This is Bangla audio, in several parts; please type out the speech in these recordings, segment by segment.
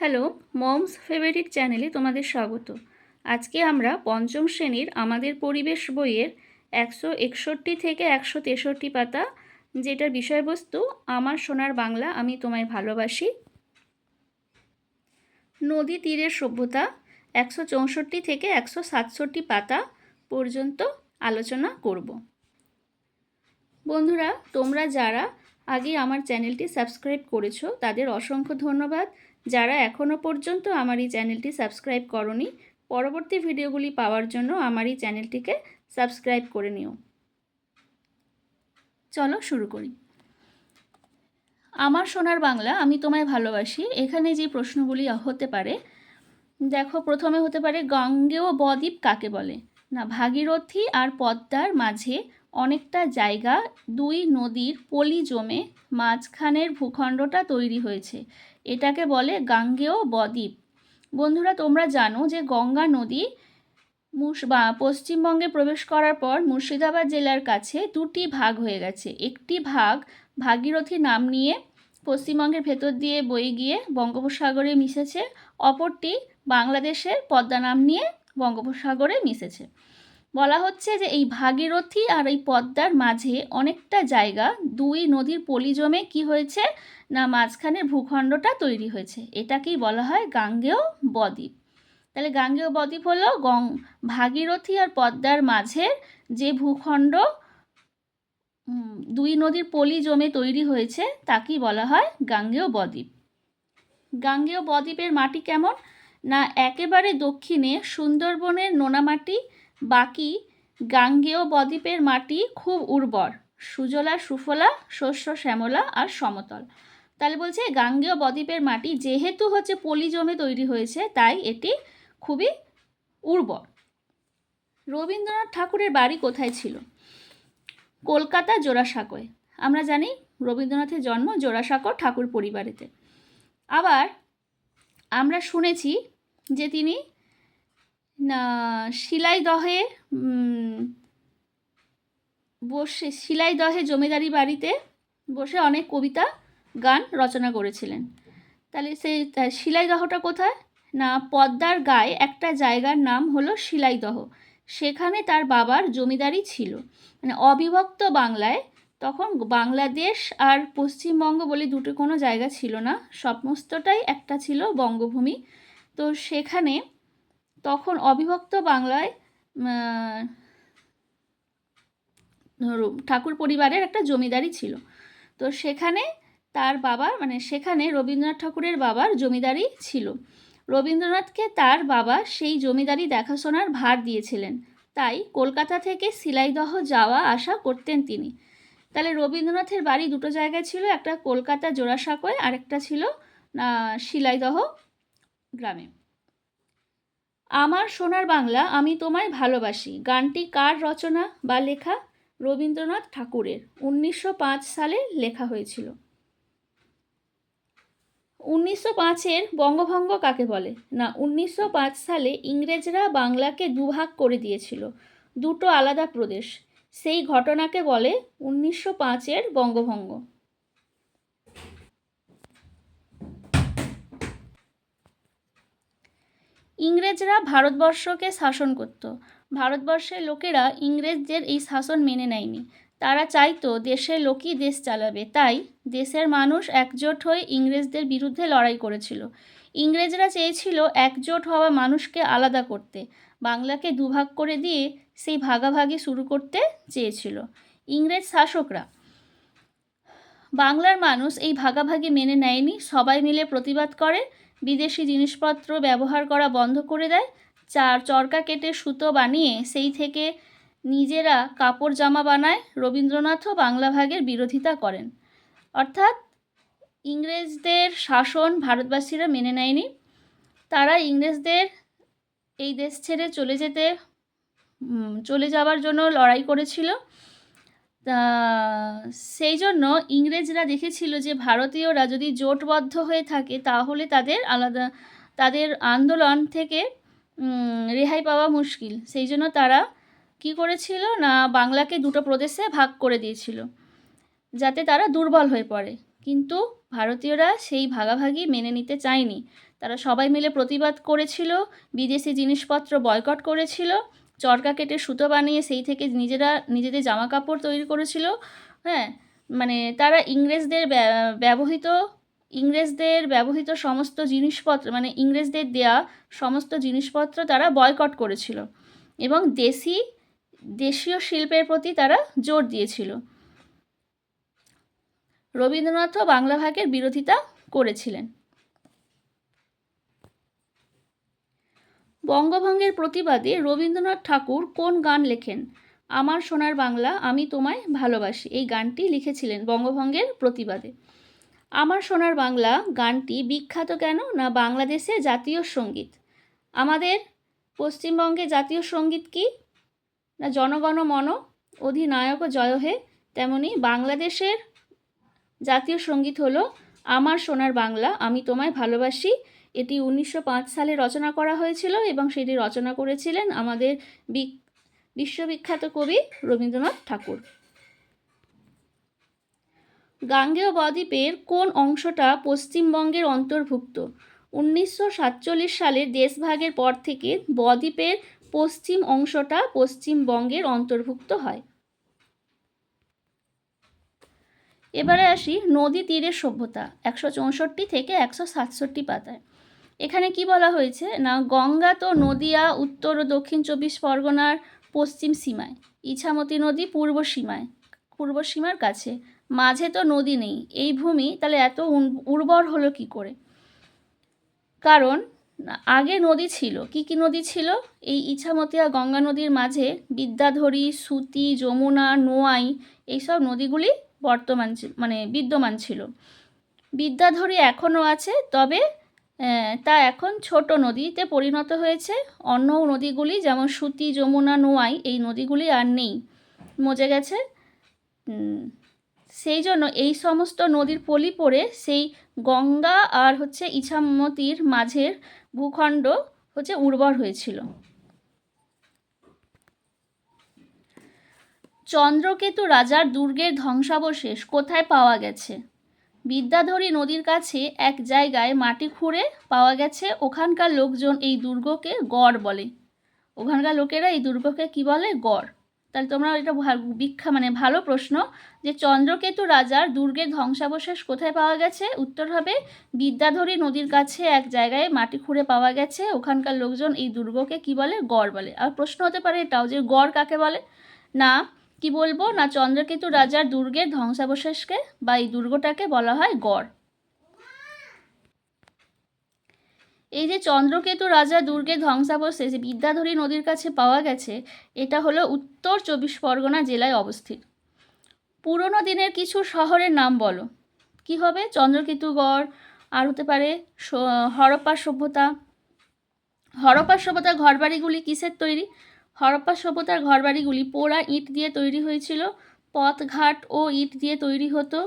হ্যালো, মমস ফেভারিট চ্যানেলে তোমাদের স্বাগত। আজকে আমরা পঞ্চম শ্রেণির আমাদের পরিবেশ বইয়ের একশো একষট্টি থেকে একশো তেষট্টি পাতা, যেটার বিষয়বস্তু আমার সোনার বাংলা, আমি তোমায় ভালোবাসি। নদী তীরের সভ্যতা, একশো চৌষট্টি থেকে একশো সাতষট্টি পাতা পর্যন্ত আলোচনা করব। বন্ধুরা, তোমরা যারা আগে আমার চ্যানেলটি সাবস্ক্রাইব করেছ, তাদের অসংখ্য ধন্যবাদ। যারা এখনও পর্যন্ত আমার এই চ্যানেলটি সাবস্ক্রাইব করনি, পরবর্তী ভিডিওগুলি পাওয়ার জন্য আমার এই চ্যানেলটিকে সাবস্ক্রাইব করে নিও। চলো শুরু করি। আমার সোনার বাংলা আমি তোমায় ভালোবাসি, এখানে যে প্রশ্নগুলি হতে পারে, দেখো প্রথমে হতে পারে গঙ্গেয় বদ্বীপ কাকে বলে? না, ভাগীরথী আর পদ্মার মাঝে অনেকটা জায়গা, দুই নদীর পলি জমে মাঝখানের ভূখণ্ডটা তৈরি হয়েছে। এটাকে বলে গাঙ্গেয় বদ্বীপ। বন্ধুরা, তোমরা জানো যে গঙ্গা নদী মুস, বা পশ্চিমবঙ্গে প্রবেশ করার পর মুর্শিদাবাদ জেলার কাছে দুটি ভাগ হয়ে গেছে। একটি ভাগ ভাগীরথী নাম নিয়ে পশ্চিমবঙ্গের ভেতর দিয়ে বয়ে গিয়ে বঙ্গোপসাগরে মিশেছে, অপরটি বাংলাদেশের পদ্মা নাম নিয়ে বঙ্গোপসাগরে মিশেছে। বলা হচ্ছে যে এই ভাগীরথী আর এই পদ্মার মাঝে অনেকটা জায়গা, দুই নদীর পলি জমে কী হয়েছে না মাঝখানে ভূখণ্ডটা তৈরি হয়েছে। এটাকেই বলা হয় গাঙ্গেয় বদ্বীপ। তাহলে গাঙ্গেয় বদ্বীপ হলো গং, ভাগীরথী আর পদ্মার মাঝের যে ভূখণ্ড দুই নদীর পলি জমে তৈরি হয়েছে, তাকেই বলা হয় গাঙ্গেয় বদ্বীপ। গাঙ্গেয় বদ্বীপের মাটি কেমন? না একেবারে দক্ষিণে সুন্দরবনের নোনামাটি বাকি গাঙ্গেয় বদ্বীপের মাটি খুব উর্বর। সুজলা, সুফলা, শস্য, শ্যামলা আর সমতল। তাহলে বলছে গাঙ্গেয় বদ্বীপের মাটি যেহেতু হচ্ছে পলি জমে তৈরি হয়েছে, তাই এটি খুবই উর্বর। রবীন্দ্রনাথ ঠাকুরের বাড়ি কোথায় ছিল? কলকাতা জোড়াসাঁকোয়। আমরা জানি রবীন্দ্রনাথের জন্ম জোড়াসাঁকো ঠাকুর পরিবারেতে। আবার আমরা শুনেছি যে তিনি শিলাইদহে বসে শিলাইদহে জমিদারি বাড়িতে বসে অনেক কবিতা, গান রচনা করেছিলেন। তাহলে সেই শিলাইদহটা কোথায়? না, পদ্মার গায়ে একটা জায়গার নাম হলো শিলাইদহ সেখানে তার বাবার জমিদারি ছিল। মানে অবিভক্ত বাংলায় তখন বাংলাদেশ আর পশ্চিমবঙ্গ বলে দুটো কোনো জায়গা ছিল না। সমস্তটাই একটা ছিল বঙ্গভূমি। তো সেখানে তখন অবিভক্ত বাংলায় ঠাকুর পরিবারের একটা জমিদারি ছিল। তো সেখানে তার বাবার মানে সেখানে রবীন্দ্রনাথ ঠাকুরের বাবার জমিদারি ছিল। রবীন্দ্রনাথকে তার বাবা সেই জমিদারি দেখাশোনার ভার দিয়েছিলেন। তাই কলকাতা থেকে সিলাইদহ যাওয়া আসা করতেন তিনি। তাহলে রবীন্দ্রনাথের বাড়ি দুটো জায়গায় ছিল, একটা কলকাতা জোড়াসাঁকোয় আর একটা ছিল শিলাইদহ গ্রামে। আমার সোনার বাংলা আমি তোমায় ভালোবাসি। গানটি কার রচনা বা লেখা? রবীন্দ্রনাথ ঠাকুরের, উনিশশো পাঁচ সালে লেখা হয়েছিল। উনিশশো পাঁচের বঙ্গভঙ্গ কাকে বলে? না, উনিশশো পাঁচ সালে ইংরেজরা বাংলাকে দুভাগ করে দিয়েছিল, দুটো আলাদা প্রদেশ। সেই ঘটনাকে বলে উনিশশো পাঁচের বঙ্গভঙ্গ। ইংরেজরা ভারতবর্ষকে শাসন করত। ভারতবর্ষের লোকেরা ইংরেজদের এই শাসন মেনে নেয়নি। তারা চাইতো দেশের লোকই দেশ চালাবে। তাই দেশের মানুষ একজোট হয়ে ইংরেজদের বিরুদ্ধে লড়াই করেছিল। ইংরেজরা চেয়েছিল একজোট হওয়া মানুষকে আলাদা করতে। বাংলাকে দুভাগ করে দিয়ে সেই ভাগাভাগি শুরু করতে চেয়েছিল। ইংরেজ শাসকরা। বাংলার মানুষ এই ভাগাভাগি মেনে নেয়নি। সবাই মিলে প্রতিবাদ করে। বিদেশি জিনিসপত্র ব্যবহার করা বন্ধ করে দেয়। চার, চরকা কেটে সুতো বানিয়ে সেই থেকে নিজেরা কাপড় জামা বানায়। রবীন্দ্রনাথও বাংলা ভাগের বিরোধিতা করেন। অর্থাৎ ইংরেজদের শাসন ভারতবাসীরা মেনে নেয়নি। তারা ইংরেজদের এই দেশ ছেড়ে চলে যেতে চলে যাওয়ার জন্য লড়াই করেছিল। তা, সেই জন্য ইংরেজরা দেখেছিল যে ভারতীয়রা যদি জোটবদ্ধ হয়ে থাকে তাহলে তাদের আলাদা, তাদের আন্দোলন থেকে রেহাই পাওয়া মুশকিল। সেই জন্য তারা কি করেছিল না বাংলাকে দুটো প্রদেশে ভাগ করে দিয়েছিল, যাতে তারা দুর্বল হয়ে পড়ে। কিন্তু ভারতীয়রা সেই ভাগাভাগি মেনে নিতে চায়নি। তারা সবাই মিলে প্রতিবাদ করেছিল, বিদেশি জিনিসপত্র বয়কট করেছিল চরকা কেটে সুতো বানিয়ে সেই থেকে নিজেরা নিজেদের জামা কাপড় তৈরি করেছিল। হ্যাঁ মানে তারা ইংরেজদের ব্যা- ব্যবহৃত, ইংরেজদের ব্যবহৃত সমস্ত জিনিসপত্র মানে ইংরেজদের দেয়া সমস্ত জিনিসপত্র তারা বয়কট করেছিল এবং দেশি, দেশীয় শিল্পের প্রতি তারা জোর দিয়েছিল। রবীন্দ্রনাথও বাংলা ভাগের বিরোধিতা করেছিলেন। বঙ্গভঙ্গের প্রতিবাদে রবীন্দ্রনাথ ঠাকুর কোন গান লেখেন? আমার সোনার বাংলা, আমি তোমায় ভালোবাসি। এই গানটি লিখেছিলেন বঙ্গভঙ্গের প্রতিবাদে। আমার সোনার বাংলা গানটি বিখ্যাত কেন? না বাংলাদেশে জাতীয় সংগীত? আমাদের পশ্চিমবঙ্গে জাতীয় সংগীত কি? না জনগণ মন, অধিনায়ক জয় হে? তেমনি বাংলাদেশের জাতীয় সংগীত হলো আমার সোনার বাংলা, আমি তোমায় ভালোবাসি। এটি উনিশশো পাঁচ সালে রচনা করা হয়েছিল এবং সেটি রচনা করেছিলেন আমাদের বিশ্ববিখ্যাত কবি রবীন্দ্রনাথ ঠাকুর। গাঙ্গেয় বদ্বীপের কোন অংশটা পশ্চিমবঙ্গের অন্তর্ভুক্ত? উনিশশো সাতচল্লিশ সালের দেশভাগের পর থেকে বদ্বীপের পশ্চিম অংশটা পশ্চিমবঙ্গের অন্তর্ভুক্ত হয়। এবারে আসি নদী তীরের সভ্যতা, একশো চৌষট্টি থেকে একশো সাতষট্টি পাতায়। এখানে কি বলা হয়েছে? না, গঙ্গা তো নদিয়া, উত্তর ও দক্ষিণ চব্বিশ পরগনার পশ্চিম সীমায়। ইছামতি নদী পূর্ব সীমায়, পূর্ব সীমার কাছে। মাঝে তো নদী নেই। এই ভূমি তাহলে এত উর্বর হলো কি করে? কারণ আগে নদী ছিল। কি কি নদী ছিল? এই ইছামতি আর গঙ্গা নদীর মাঝে বিদ্যাধরী, সুতি, যমুনা, নোয়াই এইসব নদীগুলি বর্তমান মানে বিদ্যমান ছিল। বিদ্যাধরী এখনও আছে, তবে তা এখন ছোট নদীতে পরিণত হয়েছে। অন্য নদীগুলি যেমন সুতি, যমুনা, নোয়াই, এই নদীগুলি আর নেই। মজে গেছে? সেই জন্য এই সমস্ত নদীর পলি পড়ে সেই গঙ্গা আর হচ্ছে ইছামতির মাঝের ভূখণ্ড হচ্ছে উর্বর হয়েছিল। চন্দ্রকেতু রাজার দুর্গের ধ্বংসাবশেষ কোথায় পাওয়া গেছে? বিদ্যাধরী নদীর কাছে এক জায়গায় মাটি খুঁড়ে পাওয়া গেছে, ওখানকার লোকজন এই দুর্গকে গড় বলে। ওখানকার লোকেরা এই দুর্গকে কি বলে? গড়। তাহলে তোমরা এটা বিখ্যা মানে ভালো প্রশ্ন যে চন্দ্রকেতু রাজার দুর্গের ধ্বংসাবশেষ কোথায় পাওয়া গেছে? উত্তর হবে, বিদ্যাধরী নদীর কাছে এক জায়গায় মাটি খুঁড়ে পাওয়া গেছে, ওখানকার লোকজন এই দুর্গকে কি বলে? গড় বলে। আর প্রশ্ন হতে পারে এটাও যে গড় কাকে বলে? না কি বলব? না চন্দ্রকেতু রাজার দুর্গের ধ্বংসাবশেষকে বা এই দুর্গটাকে বলা হয় গড়। এই যে চন্দ্রকেতু রাজা দুর্গের ধ্বংসাবশেষ বিদ্যাধরী নদীর কাছে পাওয়া গেছে, এটা হলো উত্তর চব্বিশ পরগনা জেলায় অবস্থিত। পুরনো দিনের কিছু শহরের নাম বলো। কি হবে? চন্দ্রকেতুগড় আর হতে পারে হরপ্পা সভ্যতা। হরপ্পা সভ্যতার ঘরবাড়িগুলি কিসের তৈরি? হরপ্পা সভ্যতার ঘরবাড়িগুলি পোড়া ইট দিয়ে তৈরি হয়েছিল, পথঘাট ও ইট দিয়ে তৈরি হতো,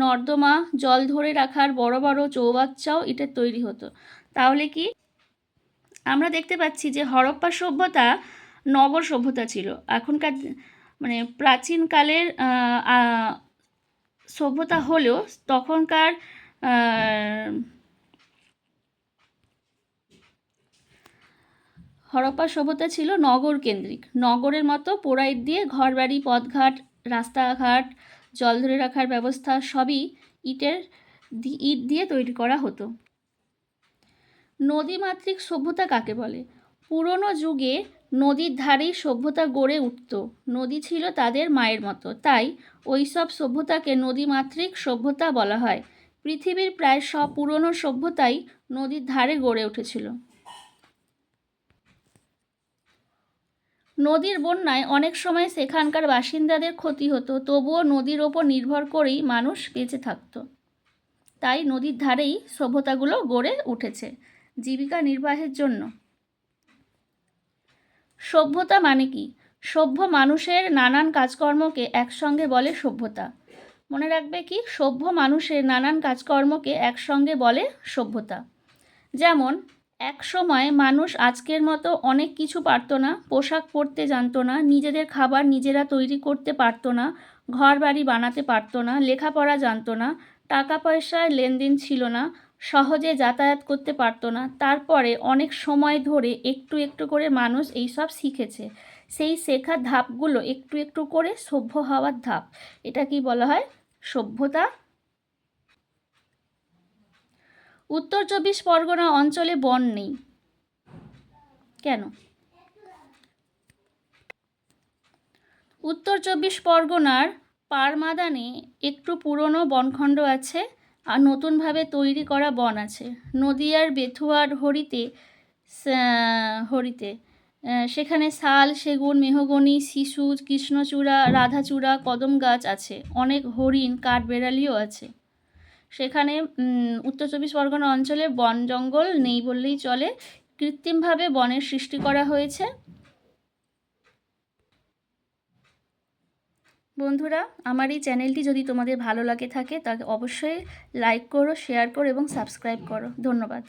নর্দমা জল ধরে রাখার বড় বড় চৌবাচ্চাও ইটের তৈরি হতো। তাহলে কি? আমরা দেখতে পাচ্ছি যে হরপ্পা সভ্যতা নগর সভ্যতা ছিল। এখনকার মানে প্রাচীনকালের সভ্যতা হলেও তখনকার হরপ্পা সভ্যতা ছিল নগর কেন্দ্রিক। নগরের মতো পোড়া ইট দিয়ে ঘরবাড়ি, পথঘাট, রাস্তাঘাট, জল ধরে রাখার ব্যবস্থা সবই ইটের ইট দিয়ে তৈরি করা হতো। নদীমাতৃক সভ্যতা কাকে বলে? পুরনো যুগে নদীর ধারেই সভ্যতা গড়ে উঠত। নদী ছিল তাদের মায়ের মতো। তাই ওই সব সভ্যতাকে নদীমাতৃক সভ্যতা বলা হয়। পৃথিবীর প্রায় সব পুরনো সভ্যতাই নদীর ধারে গড়ে উঠেছিল। নদীর বন্যায় অনেক সময় সেখানকার বাসিন্দাদের ক্ষতি হতো, তবুও নদীর ওপর নির্ভর করেই মানুষ বেঁচে থাকতো। তাই নদীর ধারেই সভ্যতাগুলো গড়ে উঠেছে জীবিকা নির্বাহের জন্য। সভ্যতা মানে কি? সভ্য মানুষের নানান কাজকর্মকে একসঙ্গে বলে সভ্যতা। মনে রাখবে কি? সভ্য মানুষের নানান কাজকর্মকে একসঙ্গে বলে সভ্যতা। যেমন এক সময় মানুষ আজকের মতো অনেক কিছু পারতো না, পোশাক পরতে জানতো না, নিজেদের খাবার নিজেরা তৈরি করতে পারতো না ঘর বাড়ি বানাতে পারতো না, লেখাপড়া জানতো না টাকা পয়সার লেনদেন ছিল না, সহজে যাতায়াত করতে পারতো না। তারপরে অনেক সময় ধরে একটু একটু করে মানুষ এইসব শিখেছে। সেই শেখার ধাপগুলো একটু একটু করে সভ্য হওয়ার ধাপ। এটা কি বলা হয়? সভ্যতা উত্তর চব্বিশ পরগনা অঞ্চলে বন নেই। কেন? উত্তর চব্বিশ পরগনার পারমাদানে একটু পুরনো বনখণ্ড আছে আর নতুনভাবে তৈরি করা বন আছে। নদিয়ার বেথুয়ার হরিতে হরিতে সেখানে শাল, সেগুন, মেহগনি, শিশু, কৃষ্ণচূড়া, রাধাচূড়া, কদম গাছ আছে। অনেক হরিণ, কাঠবেড়ালিও আছে। সেখানে উত্তর চব্বিশ পরগনা অঞ্চলে বন জঙ্গল নেই বললেই চলে। কৃত্রিমভাবে বনের সৃষ্টি করা হয়েছে। বন্ধুরা, আমার এই চ্যানেলটি যদি তোমাদের ভালো লাগে থাকে তাকে অবশ্যই লাইক করো, শেয়ার করো এবং সাবস্ক্রাইব করো। ধন্যবাদ।